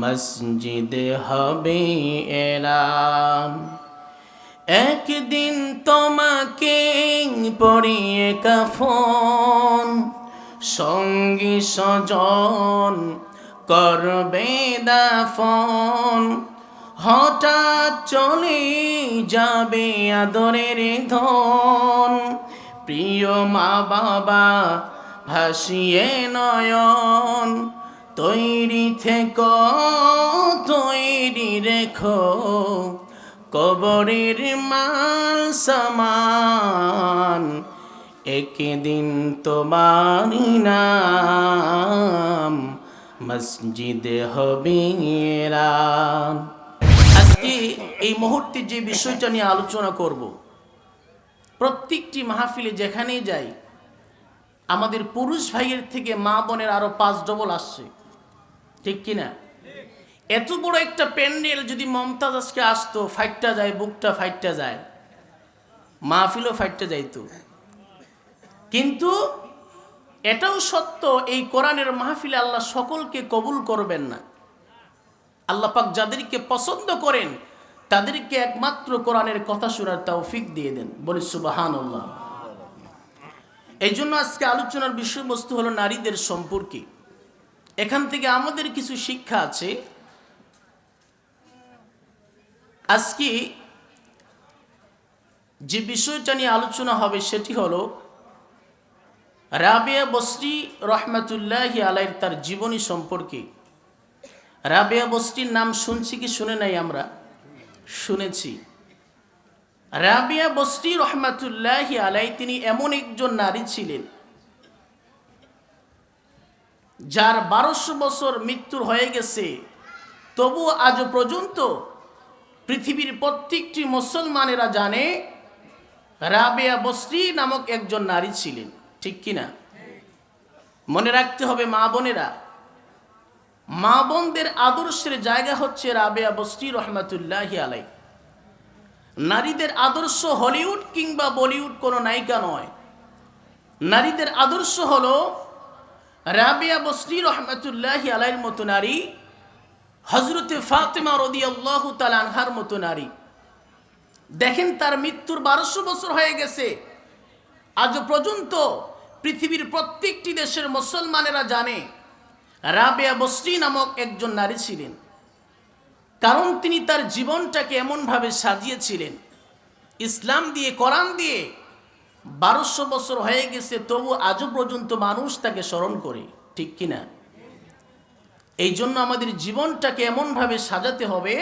মসজিদে হবে এলাম। একদিন তোমাকে পড়িয়ে কাফন, সঙ্গী স্বজন করবে দাফন। হঠাৎ চলে যাবে আদরের ধন। প্রিয় মা বাবা ভাসিয়ে নয়ন তৈরি থেকো, তৈরি রেখো, কবরের মাল সামান, একদিন তোমার নাম মসজিদে হবে আজকে এই মুহূর্তে যে বিষয়টা নিয়ে আলোচনা করব, প্রত্যেকটি মাহফিলে যেখানেই যাই, আমাদের পুরুষ ভাইয়ের থেকে মা বোনের আরও পাঁচ ডবল আসছে। ঠিক কিনা? এত বড় একটা প্যান্ডেল যদি মমতাজ আজকে আসতো, ফাইটটা যায়, বুকটা ফাইটটা যায়, মাহফিলও ফাইটটা যাইতো। কিন্তু এটাও সত্য, এই কোরআনের মাহফিলে আল্লাহ সকলকে কবুল করবেন না। আল্লাহ পাক যাদেরকে পছন্দ করেন, তাদেরকে একমাত্র কোরআনের কথা শোনার তৌফিক দিয়ে দেন। বলি সুবাহান আল্লাহ এই জন্য আজকে আলোচনার বিষয়বস্তু হলো নারীদের সম্পর্কে। এখান থেকে আমাদের কিছু শিক্ষা আছে। আজকে যে বিষয়টা নিয়ে আলোচনা হবে সেটি হলো, রাবেয়া বসরি রহমাতুল্লাহ আলাইর তার জীবনী সম্পর্কে। রাবেয়া বসরির নাম শুনছি কি শুনে নাই আমরা? শুনেছি। রাবিয়া বসরি রহমাতুল্লাহ আলাই তিনি এমন একজন নারী ছিলেন যার বারোশো বছর মৃত্যুর হয়ে গেছে, তবু আজ পর্যন্ত পৃথিবীর প্রত্যেকটি মুসলমানেরা জানে রাবেয়া বসরি নামক একজন নারী ছিলেন, ঠিক কিনা মনে রাখতে হবে মা বোনেরা, মা বোনদের আদর্শের জায়গা হচ্ছে রাবেয়া বসরি রহমাতুল্লাহ আলাই নারীদের আদর্শ হলিউড কিংবা বলিউড কোনো নায়িকা নয়। নারীদের আদর্শ হলো রাবিয়া বসরি রহমতুল্লাহ আলাইয়ের মতো নারী হজরতে ফাতেমা রদি আল্লাহ আনহার মতো নারী। দেখেন তার মৃত্যুর বারোশো বছর হয়ে গেছে। আজও পর্যন্ত পৃথিবীর প্রত্যেকটি দেশের মুসলমানেরা জানে রাবেয়া বসরি নামক একজন নারী ছিলেন। কারণ তিনি তার জীবনটাকে এমনভাবে সাজিয়েছিলেন। ইসলাম দিয়ে, কোরআন দিয়ে বারোশো বছর হয়ে গেছে, তবু আজও পর্যন্ত মানুষ তাকে স্মরণ করে, ঠিক কিনা? এই জন্য আমাদের জীবনটাকে এমনভাবে সাজাতে হবে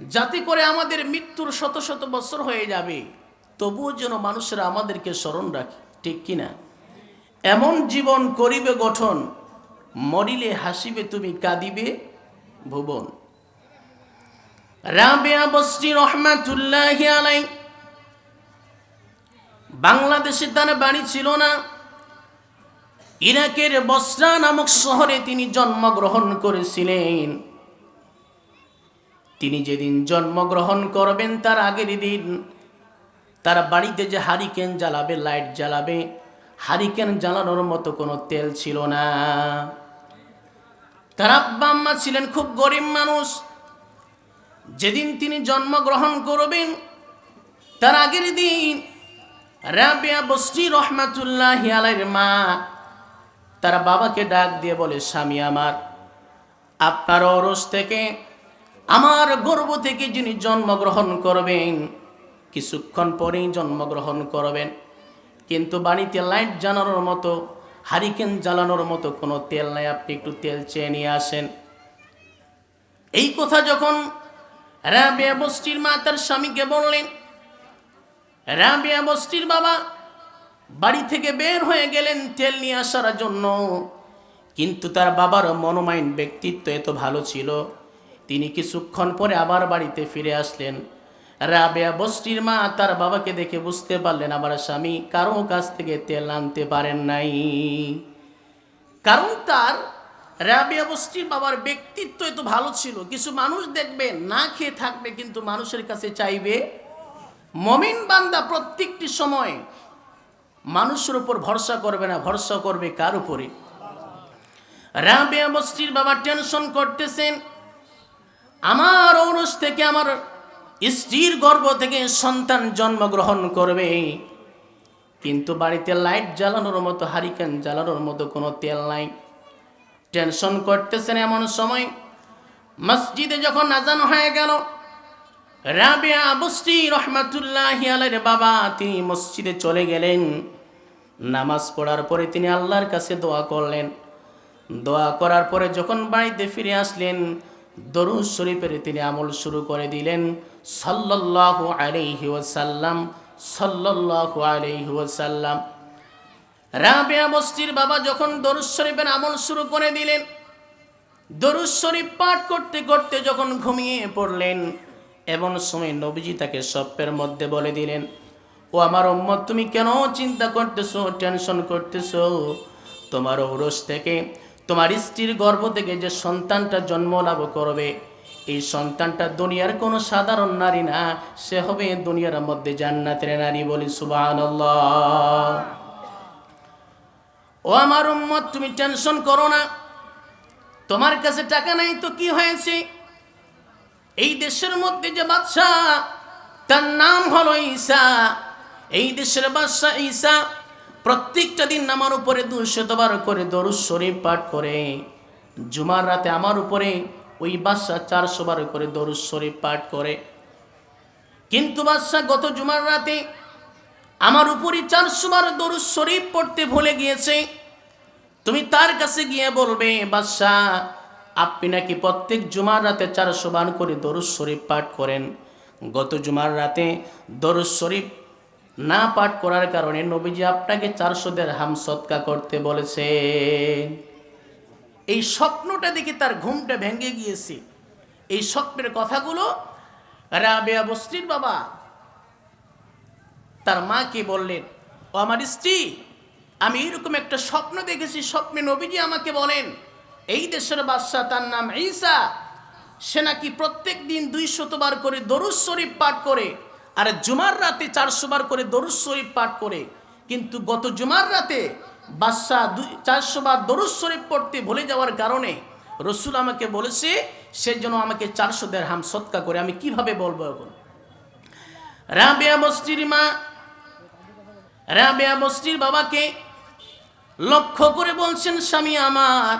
যাতে করে আমাদের মৃত্যুর শত শত বছর হয়ে যাবে, তবুও যেন মানুষরা আমাদেরকে স্মরণ রাখে, ঠিক কিনা? এমন জীবন করিবে গঠন, মরিলে হাসিবে তুমি, কাঁদিবে ভুবন। রাবেয়া বসরি রহমাতুল্লাহ আলাই বাংলাদেশে তার বাড়ি ছিল না। ইরাকের বসরা নামক শহরে তিনি জন্মগ্রহণ করেছিলেন। তিনি যেদিন জন্মগ্রহণ করবেন, তার আগের দিন তার বাড়িতে যে হারিকেন জ্বালাবে, লাইট জ্বালাবে, হারিকেন জ্বালানোর মতো কোনো তেল ছিল না। তার আব্বা আম্মা ছিলেন খুব গরিব মানুষ। যেদিন তিনি জন্মগ্রহণ করবেন, তার আগের দিন রাবিয়া বস্রি রহমাতুল্লাহ আলাইয়ের মা, তার বাবাকে ডাক দিয়ে বলে, স্বামী আমার, আপনার অরস থেকে আমার গর্ব থেকে যিনি জন্মগ্রহণ করবেন, কিছুক্ষণ পরেই জন্মগ্রহণ করবেন। কিন্তু বাড়িতে লাইট জ্বালানোর মতো, হারিকেন জ্বালানোর মতো কোনো তেল নাই, আপনি একটু তেল চেয়ে নিয়ে আসেন। এই কথা যখন রাবিয়া বস্তির মা তার স্বামীকে বললেন রাবিয়া বস্তির বাবা বাড়ি থেকে বের হয়ে গেলেন তেল নিয়ে আসার জন্য। কিন্তু তার বাবার মনোমাইন্ড ব্যক্তিত্ব এত ভালো ছিল, তিনি কিছুক্ষণ পরে আবার বাড়িতে ফিরে আসলেন। রাবেয়া বস্তির মা তার বাবাকে দেখে বুঝতে পারলেন, আমার স্বামী কারও কাছ থেকে তেল আনতে পারেন নাই। কারণ তার রাবিয়া বস্তির বাবার ব্যক্তিত্ব এত ভালো ছিল, কিছু মানুষ দেখবে, না খেয়ে থাকবে, কিন্তু মানুষের কাছে চাইবে মমিন বান্দা প্রত্যেকটি সময় মানুষের উপর ভরসা করবে না, ভরসা করবে কার উপরে? রাবিয়া বস্তির বাবা টেনশন করতেছেন, আমার ঔরস থেকে আমার স্ত্রীর গর্ভ থেকে সন্তান জন্মগ্রহণ করবে। কিন্তু বাড়িতে লাইট জ্বালানোর মতো, হারিকেন জ্বালানোর মতো কোনো তেল নাই। টেনশন করতেছেন এমন সময়, মসজিদে যখন আজান হয়ে গেল রাবিয়া বস্তি রহমাতুল্লাহ আলের বাবা, তিনি মসজিদে চলে গেলেন। নামাজ পড়ার পরে তিনি আল্লাহর কাছে দোয়া করলেন। দোয়া করার পরে যখন বাড়িতে ফিরে আসলেন, দরুদ শরীফের তিনি আমল শুরু করে দিলেন। সাল্লাল্লাহু আলাইহি ওয়াসাল্লাম, সাল্লাল্লাহু আলাইহি ওয়াসাল্লাম। রাবেয়া বস্তির বাবা যখন দরুদ শরীফের আমল শুরু করে দিলেন, দরুদ শরীফ পাঠ করতে করতে যখন ঘুমিয়ে পড়লেন এমন সময় নবীজি তাকে স্বপ্নের মধ্যে বলে দিলেন, ও আমার উম্মত, তুমি কেন চিন্তা করতেছো, টেনশন করতেছো? তোমার ঔরস থেকে, তোমার স্ত্রীর গর্ভ থেকে যে সন্তানটা জন্ম লাভ করবে, এই সন্তানটা দুনিয়ার কোনো সাধারণ নারী না, সে হবে দুনিয়ার মধ্যে জান্নাতের নারী বলি সুবহানাল্লাহ। ও আমার উম্মত, তুমি টেনশন করো না, তোমার কাছে টাকা নাই তো কি হয়েছে? এই দেশের মধ্যে যে বাদশাহ, তার নাম হলো ঈসা। এই দেশের বাদশাহ ঈসা প্রত্যেকটা দিন আমার উপরে দুশতবার করে দরুদ শরীফ পাঠ করে। জুমার রাতে আমার উপরে ওই বাদশাহ চারশো বার করে দরুদ শরীফ পাঠ করে। কিন্তু বাদশাহ গত জুমার রাতে আমার উপরে চারশো বার দরুদ শরীফ পড়তে ভুলে গিয়েছে। তুমি তার কাছে গিয়ে বলবে, বাদশাহ আপনি নাকি প্রত্যেক জুমার রাতে চারশো বার করে দরুদ শরীফ পাঠ করেন? গত জুমার রাতে দরুদ শরীফ না পাঠ করার কারণে নবীজি আপনাকে চারশো দের হাম সৎকা করতে বলেছে। এই স্বপ্নটা দেখে তার ঘুমটা ভেঙে গিয়েছে। এই স্বপ্নের কথাগুলো রাবেয়া বস্তির বাবা তার মাকে বললেন, ও আমার স্ত্রী, আমি এরকম একটা স্বপ্ন দেখেছি, স্বপ্নে নবীজি আমাকে বলেন এই দেশের বাদশাহ তার নাম ঈসা। সে নাকি প্রত্যেক দিন দুই শতবার করে দরুদ শরীফ পাঠ করে, আর জুমার রাতে চারশো বার করে দরুদ শরীফ পাঠ করে। কিন্তু গত জুমার রাতে বাদশাহ দুই, চারশো বার দরুদ শরীফ পড়তে ভুলে যাওয়ার কারণে রসুল আমাকে বলেছে, সে যেন আমাকে চারশো দেড় হাম সৎকা করে। আমি কীভাবে বলব এখন? রাবেয়া বস্তির মা, রাবেয়া বস্তির বাবাকে লক্ষ্য করে বলছেন, স্বামী আমার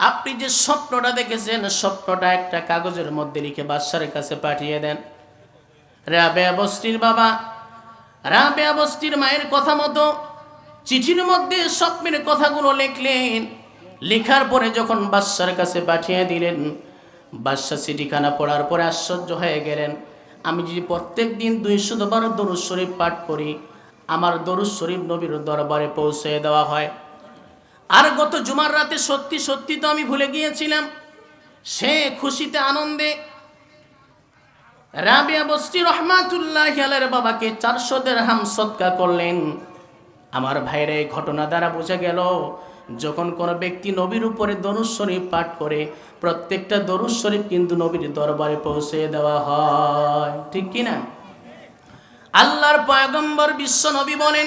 আপনি যে স্বপ্নটা দেখেছেন, স্বপ্নটা একটা কাগজের মধ্যে লিখে বাদশার কাছে পাঠিয়ে দেন। রাবেয়া বস্তির বাবা রাবেয়া বস্তির মায়ের কথা মতো চিঠির মধ্যে স্বপ্নের কথাগুলো লিখলেন। লেখার পরে যখন বাদশার কাছে পাঠিয়ে দিলেন বাদশা চিঠিখানা পড়ার পরে আশ্চর্য হয়ে গেলেন। আমি যদি প্রত্যেক দিন দুইশো বার দরুদ শরীফ পাঠ করি, আমার দরুদ শরীফ নবীর দরবারে পৌঁছে দেওয়া হয়। আর গত জুমার রাতে সত্যি সত্যি তো আমি ভুলে গিয়েছিলাম। সে খুশিতে আনন্দে রাবিয়া বস্তি রহমাতুল্লাহ বাবাকে চারশো দেড়হাম সৎকা করলেন। আমার ভাইয়ের এই ঘটনা দ্বারা বোঝা গেল, যখন কোনো ব্যক্তি নবীর উপরে দরুদ শরীফ পাঠ করে, প্রত্যেকটা দরুদ শরীফ কিন্তু নবীর দরবারে পৌঁছে দেওয়া হয়। ঠিক কি না আল্লাহর পয়গম্বর বিশ্ব নবী বলেন,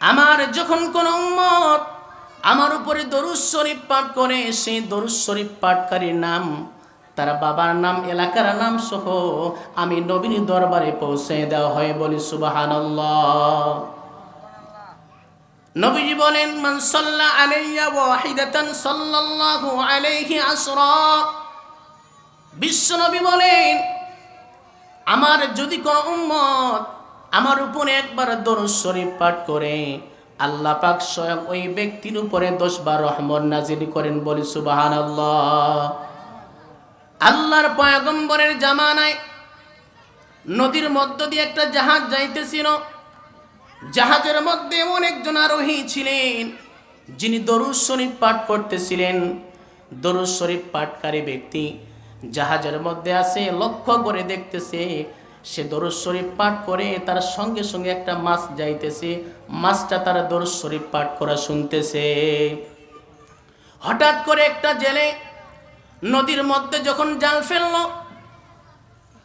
আমার যখন কোনো উম্মত আমার উপরে দরুদ শরীফ পাঠ করে, সেই দরুদ শরীফ পাঠকারীর নাম, তার বাবার নাম, এলাকার নাম সহ আমি নবীন দরবারে পৌঁছে দেওয়া হয় বলি সুবাহানাল্লাহ। নবীজি বলেন, মান সাল্লা আলাইয়া ওয়াহিদাতান সাল্লাল্লাহু আলাইহি আসরা। বিশ্ব নবী বলেন, আমার যদি কোনো উম্মত আমার উপরে একবার দরুদ শরীফ পাঠ করে আল্লাহ পাক স্বয়ং ওই ব্যক্তির উপরে দশ বার রহমত নাজিল করেন বলি সুবহানাল্লাহ। আল্লাহর পয়গম্বরের জামানায় নদীর মধ্য দিয়ে একটা জাহাজ যাইতেছিল। জাহাজের মধ্যে এমন একজন আরোহী ছিলেন, যিনি দরুদ শরীফ পাঠ করতেছিলেন। দরুদ শরীফ পাঠকারী ব্যক্তি জাহাজের মধ্যে আছে, লক্ষ্য করে দেখতেছে সে দরুদ শরীফ পাঠ করে, তার সঙ্গে সঙ্গে একটা মাছ যাইতেছে। মাছটা তার দরুদ শরীফ পাঠ করা শুনতেছে। হঠাৎ করে একটা জেলে নদীর মধ্যে যখন জাল ফেলল,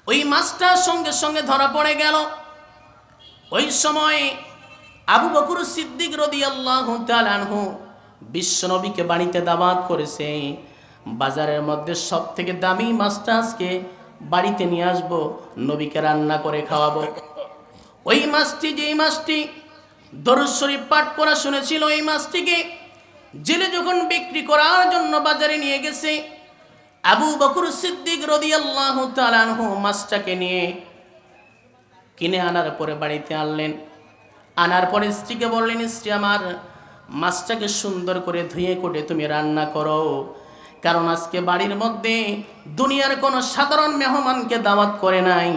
ওই মাছটা সঙ্গে সঙ্গে ধরা পড়ে গেল। ওই সময় আবু বকুর সিদ্দিক রদি আল্লাহ তালানহু বিশ্বনবীকে বাড়িতে দাবাত করেছে। বাজারের মধ্যে সব থেকে দামি মাছটা আজকে বাড়িতে নিয়ে আসব, নবীকে রান্না করে খাওয়াবো। ওই মাছটি যেই মাছটি দরুদ শরীফ পাঠ করা শুনেছিল ওই মাছটিকে জেলে যখন বিক্রি করার জন্য বাজারে নিয়ে গেছে, আবু বকুর সিদ্দিক রদিয়াল্লাহু তাআলাহু মাছটাকে নিয়ে কিনে আনার পরে বাড়িতে আনলেন। আনার পরে স্ত্রীকে বললেন, স্ত্রী আমার মাছটাকে সুন্দর করে ধুয়ে কোটে তুমি রান্না করো। কারণ আজকে বাড়ির মধ্যে দুনিয়ার কোনো সাধারণ মেহমানকে দাওয়াত করে নাই।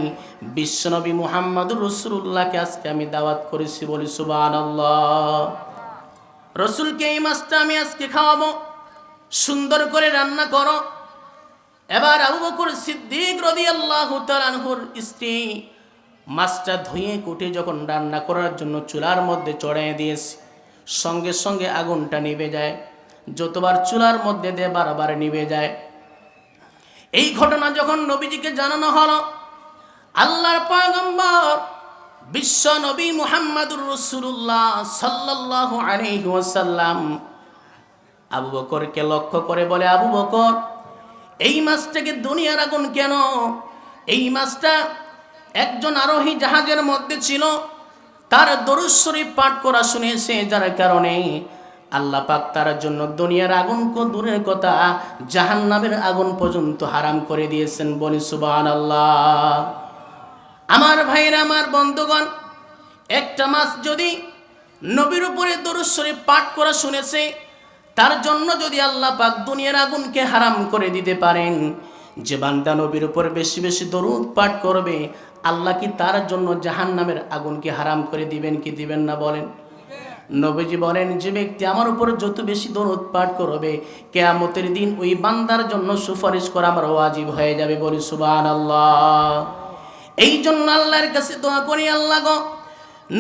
বিশ্বনবী মুহাম্মদুর রসুল্লাহকে আজকে আমি দাওয়াত করেছি বলি সুবান রসুলকে এই মাছটা আমি আজকে খাওয়াবো। সুন্দর করে রান্না করো। এবার আবু বকর সিদ্দিক রাদিয়াল্লাহু তাআলার স্ত্রী মাছটা ধুয়ে কুটে যখন রান্না করার জন্য চুলার মধ্যে চড়াই দিয়েছে, সঙ্গে সঙ্গে আগুনটা নিভে যায়। যতবার চুলার মধ্যে দিয়ে বারবার নিভে যায়। এই ঘটনা যখন নবীজিকে জানানো হলো, আল্লাহর পয়গম্বর বিশ্ব নবী মুহাম্মাদুর রসুল্লাহ সাল্লাল্লাহু আলাইহি ওয়াসাল্লাম আবু বকরকে লক্ষ্য করে বলে, আবু বকর, এই মাছটাকে দুনিয়ার আগুন কেন? এই মাছটা একজন আরোহী জাহাজের মধ্যে ছিল, তার দরুদ শরীফ পাঠ করা শুনেছে, যার কারণে আল্লাহ পাক তার জন্য দুনিয়ার আগুন কো দূরের কথা জাহান নামের আগুন পর্যন্ত হারাম করে দিয়েছেন। বলি সুবান আল্লাহ আমার ভাইরা আমার বন্ধুগণ, একটা মাছ যদি নবীর উপরে দরুদ শরীফ পাঠ করা শুনেছে, তার জন্য যদি আল্লাহ পাক দুনিয়ার আগুনকে হারাম করে দিতে পারেন, যে বান্দা নবীর উপর বেশি বেশি দরুদ পাঠ করবে, আল্লাহ কি তার জন্য জাহান নামের আগুনকে হারাম করে দিবেন কি দিবেন না বলেন? নবীজি বলেন, যে ব্যক্তি আমার উপর যত বেশি দরদ পাঠ করবে, কেয়ামতের দিন ওই বান্দার জন্য সুপারিশ করা আমার ওয়াজিব হয়ে যাবে। বলি সুবান আল্লাহ এই জন্য আল্লাহর কাছে দোয়া করি, আল্লাহ গো।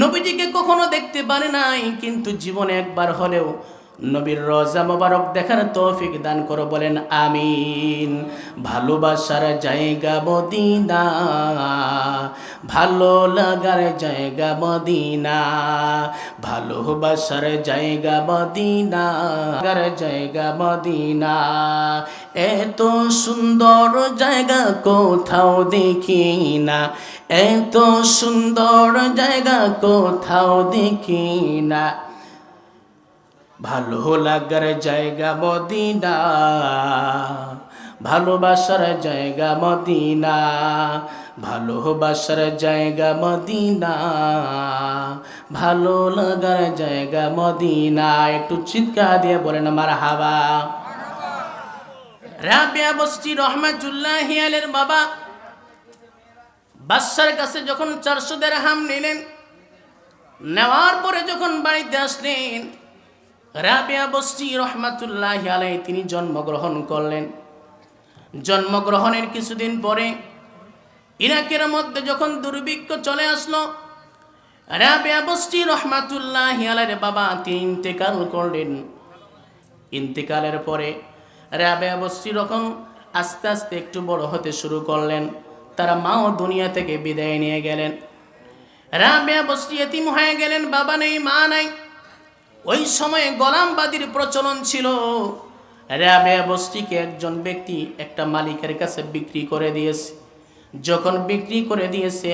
নবীজিকে কখনো দেখতে পারে নাই, কিন্তু জীবনে একবার হলেও নবীর রজা মোবারক দেখার তৌফিক দান করো, বলেন আমিন। ভালোবাসার জায়গা মদিনা, ভালো লাগার জায়গা মদিনা, ভালোবাসার জায়গা মদিনা জায়গা মদিনা। এত সুন্দর জায়গা কোথাও দেখি না, এত সুন্দর জায়গা কোথাও দেখি না। ভালো লাগার জায়গা মদিনা ভালোবাসার জায়গা মদিনা ভালোবাসার জায়গা মদিনা, ভালো লাগার জায়গা মদিনা। একটু চিৎকার দিয়ে বলেন আমার হাওয়া রাবিয়া বস্তি রহমাতুল্লাহ আলের বাবা বাদশার কাছে যখন চারশো দেড় হাম নিলেন, নেওয়ার পরে যখন বাড়িতে আসলেন রাবিয়া বস্তি রহমাতুল্লাহ আলাই তিনি জন্মগ্রহণ করলেন। জন্মগ্রহণের কিছুদিন পরে ইরাকের মধ্যে যখন দুর্ভিক্ষ চলে আসলো, রাবিয়া বস্তি রহমাতুল্লাহ আলাইয়ের বাবা তিনি ইন্তেকাল করলেন। ইন্তেকালের পরে রাবেয়া বস্তি রকম আস্তে আস্তে একটু বড় হতে শুরু করলেন। তারা মাও দুনিয়া থেকে বিদায় নিয়ে গেলেন। রাবেয়া বস্তি এতিম হয়ে গেলেন, বাবা নেই, মা নাই। ওই সময়ে গোলামবাদীর প্রচলন ছিল। রাবেয়া বস্তিকে একজন ব্যক্তি একটা মালিকের কাছে বিক্রি করে দিয়েছে। যখন বিক্রি করে দিয়েছে,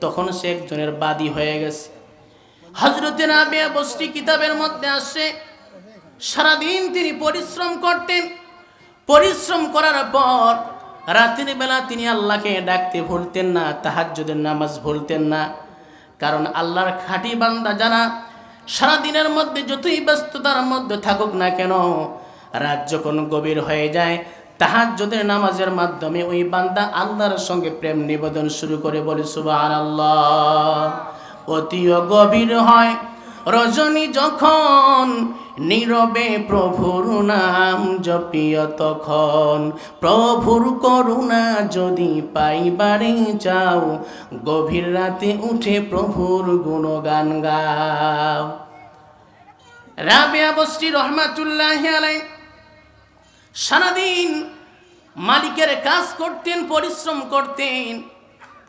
তখন সে একজনের বাদী হয়ে গেছে। হজরতে রাবেয়া বস্তি কিতাবের মধ্যে আসে সারাদিন তিনি পরিশ্রম করতেন। পরিশ্রম করার পর রাতের বেলা তিনি আল্লাহকে ডাকতে ভুলতেন না, তাহাজ্জুদের নামাজ ভুলতেন না। কারণ আল্লাহর খাঁটি বান্দা যারা সারাদিনের মধ্যে যতই ব্যস্ততার মধ্যে থাকুক না কেন, রাত যখন গভীর হয়ে যায় তাহার যদি নামাজের মাধ্যমে ওই বান্দা আল্লাহর সঙ্গে প্রেম নিবেদন শুরু করে বলে সুবাহ আল্লাহ অতিও গভীর হয়, রজনী যখন নীরবে প্রভুর নাম জপিয় তখন। প্রভুর করুণা যদি পাইবারে যাও গভীর রাতে উঠে প্রভুর গুণগান গাও। রাবেয়া বস্তি রহমাতুল্লাহ আলাই সারাদিন মালিকের কাজ করতেন, পরিশ্রম করতেন,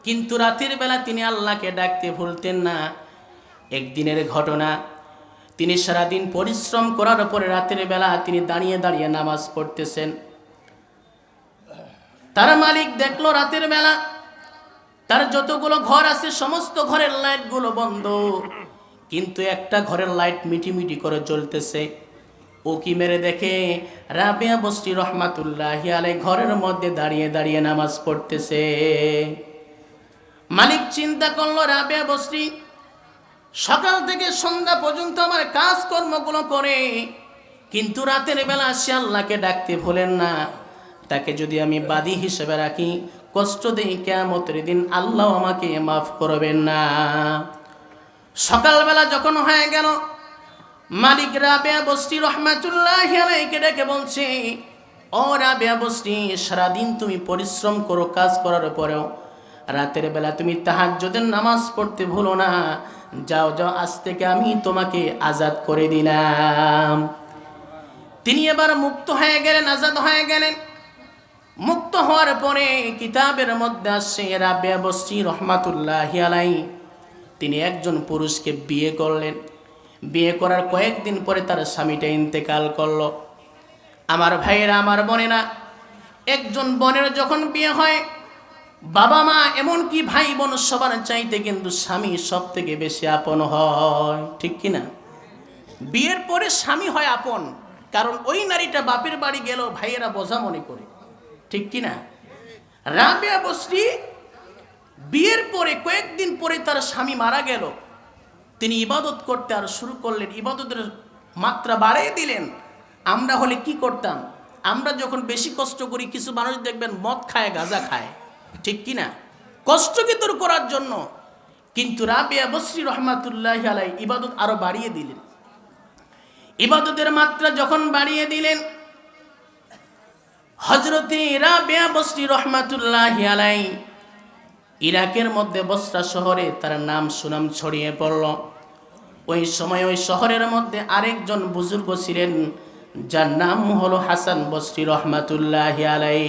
কিন্তু রাতের বেলা তিনি আল্লাহকে ডাকতে ভুলতেন না। একদিনের ঘটনা তিনি সারাদিন পরিশ্রম করার পরে রাতের বেলা তিনি দাঁড়িয়ে দাঁড়িয়ে নামাজ পড়তেছেন। তার মালিক দেখল রাতের বেলা, তার যতগুলো ঘর আছে সমস্ত ঘরের লাইটগুলো বন্ধ। কিন্তু একটা ঘরের লাইট মিটি মিটি করে জ্বলতেছে। কি মেরে দেখে? রাবেয়া বস্তি রহমাতুল্লাহ আলাই ঘরের মধ্যে দাঁড়িয়ে দাঁড়িয়ে নামাজ পড়তেছে। মালিক চিন্তা করল রাবেয়া বস্তি সকাল থেকে সন্ধ্যা পর্যন্ত আমার কাজকর্মগুলো করে, কিন্তু রাতের বেলা সে আল্লাহকে ডাকতে ভোলেন না। তাকে যদি আমি বাদী হিসেবে রাখি, কষ্ট দিই কেমতের দিন আল্লাহ আমাকে মাফ করবেন না। সকালবেলা যখন হয়ে গেল, মালিক রাবেয়া বস্তি রহমাতুল্লাহ আলাইকে ডেকে বলছে, ও রাবেয়া বস্তি, সারাদিন তুমি পরিশ্রম করো, কাজ করার পরেও রাতের বেলা তুমি তাহাজ্জুদের নামাজ পড়তে ভুলো না। যাও যাও, আজ থেকে আমি তোমাকে আজাদ করে দিলাম। তিনি এবার মুক্ত হয়ে গেলেন, আজাদ হয়ে গেলেন। মুক্ত হওয়ার পরে কিতাবের মধ্যে আসছে রাবেয়া বস্তি রহমাতুল্লাহ আলাই। তিনি একজন পুরুষকে বিয়ে করলেন। বিয়ে করার কয়েকদিন পরে তার স্বামীটা ইন্তেকাল করল। আমার ভাইয়েরা, আমার বোনেরা, একজন বোনের যখন বিয়ে হয় বাবা মা এমনকি ভাই বোন সবার চাইতে কিন্তু স্বামী সব থেকে বেশি আপন হয়, ঠিক কি না বিয়ের পরে স্বামী হয় আপন, কারণ ওই নারীটা বাপের বাড়ি গেল ভাইয়েরা বোঝা মনে করে, ঠিক কি না রাবেয়া বস্রি বিয়ের পরে কয়েকদিন পরে তার স্বামী মারা গেল, তিনি ইবাদত করতে আর শুরু করলেন, ইবাদতের মাত্রা বাড়িয়ে দিলেন। আমরা হলে কি করতাম? আমরা যখন বেশি কষ্ট করি, কিছু মানুষ দেখবেন মদ খায়, গাঁজা খায়। ঠিক কি না কষ্টকে দূর করার জন্য কিন্তু রাবিয়া বসরি রহমাতুল্লাহ আলাই ইবাদত আরও বাড়িয়ে দিলেন। ইবাদতের মাত্রা যখন বাড়িয়ে দিলেন হজরতে রাবিয়া বসরি রহমাতুল্লাহ আলাই ইরাকের মধ্যে বসরা শহরে তার নাম সুনাম ছড়িয়ে পড়ল। ওই সময় ওই শহরের মধ্যে আরেকজন বুজুর্গ ছিলেন, যার নাম হলো হাসান বসরি রহমাতুল্লাহ আলাই